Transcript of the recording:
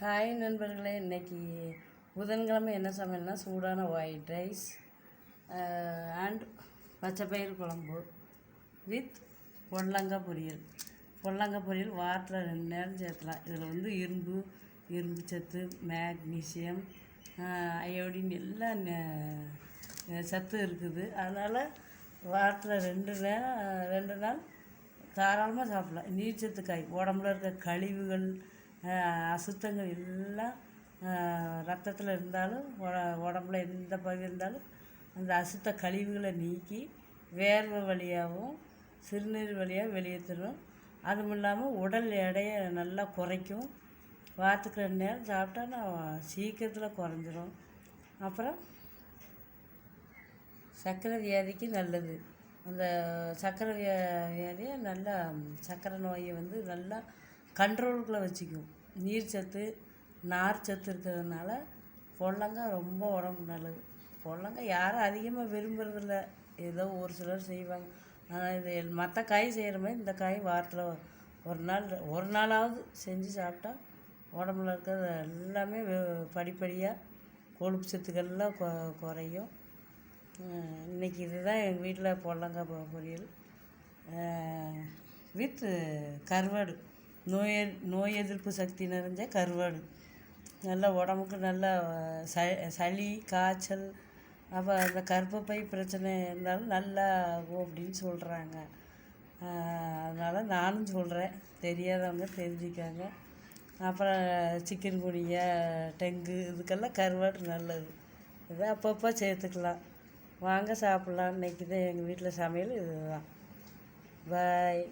Hi நண்பர்களே. இன்னைக்கு புதன்கிழமை என்ன சமையல்னா சூடான ஒயிட் ரைஸ் அண்ட் பச்சைப்பயிறு குழம்பு வித் பொல்லங்காய் பொரியல். பொடலங்காய் பொரியல் வாரத்தில் ரெண்டு நேரம் சேர்த்தலாம் இதில் வந்து இரும்பு இரும்பு சத்து மேக்னீசியம் அயோடின் எல்லா நெ- சத்து இருக்குது. அதனால் வாரத்தில் ரெண்டு நேரம் ரெண்டு நாள் தாராளமாக சாப்பிடலாம். நீர்ச்சத்து காய் உடம்புல இருக்க கழிவுகள் அசுத்தங்கள் எல்லாம் ரத்தத்தில் இருந்தாலும் உட- உடம்புல எந்த பகுதி இருந்தாலும் அந்த அசுத்த கழிவுகளை நீக்கி வேர்வை வழியாகவும் சிறுநீர் வழியாக வெளியேற்றிடும் அதுவும் இல்லாமல் உடல் எடையை நல்லா குறைக்கும். வாரத்துக்கு ரெண்டு நேரம் சாப்பிட்டா நான் சீக்கிரத்தில் குறைஞ்சிரும். அப்புறம் சர்க்கரை வியாதிக்கு நல்லது. அந்த சர்க்கரை வியா வியாதியை நல்லா சர்க்கரை நோயை வந்து நல்லா கண்ட்ரோலுக்குள்ளே வச்சுக்கும். நீர் சத்து நார் சத்து இருக்கிறதுனால புடலங்காய் ரொம்ப உடம்புக்கு நல்லது. புடலங்காய் யாரும் அதிகமாக விரும்புறதில்ல. ஏதோ ஒரு சிலர் செய்வாங்க. ஆனால் இது மற்ற காய் செய்கிற மாதிரி இந்த காய் வாரத்தில் ஒரு நாள் ஒரு நாளாவது செஞ்சு சாப்பிட்டா உடம்புல இருக்கிறது எல்லாமே படிப்படியாக கொழுப்பு சத்துக்கள்லாம் கொ குறையும். இன்றைக்கி இன்னைக்கு இதுதான் எங்கள் வீட்டில் புடலங்காய் பொ- பொரியல். வித் கருவாடு. நோய் நோய் எதிர்ப்பு சக்தி நிறைஞ்ச கருவாடு. நல்ல உடம்புக்கு நல்ல ச சளி காய்ச்சல் அப்போ அந்த கர்ப்பப்பை பிரச்சனை இருந்தாலும் நல்லா ஆகும் அப்படின்னு சொல்கிறாங்க அதனால் நானும் சொல்கிறேன் தெரியாதவங்க தெரிஞ்சுக்காங்க. அப்புறம் சிக்கன் குனியா டெங்கு இதுக்கெல்லாம் கருவாடு நல்லது. இதை அப்பப்போ சேர்த்துக்கலாம். வாங்க சாப்பிட்லாம் இன்றைக்கி தான் எங்கள் வீட்டில் சமையல் இதுதான். பாய்.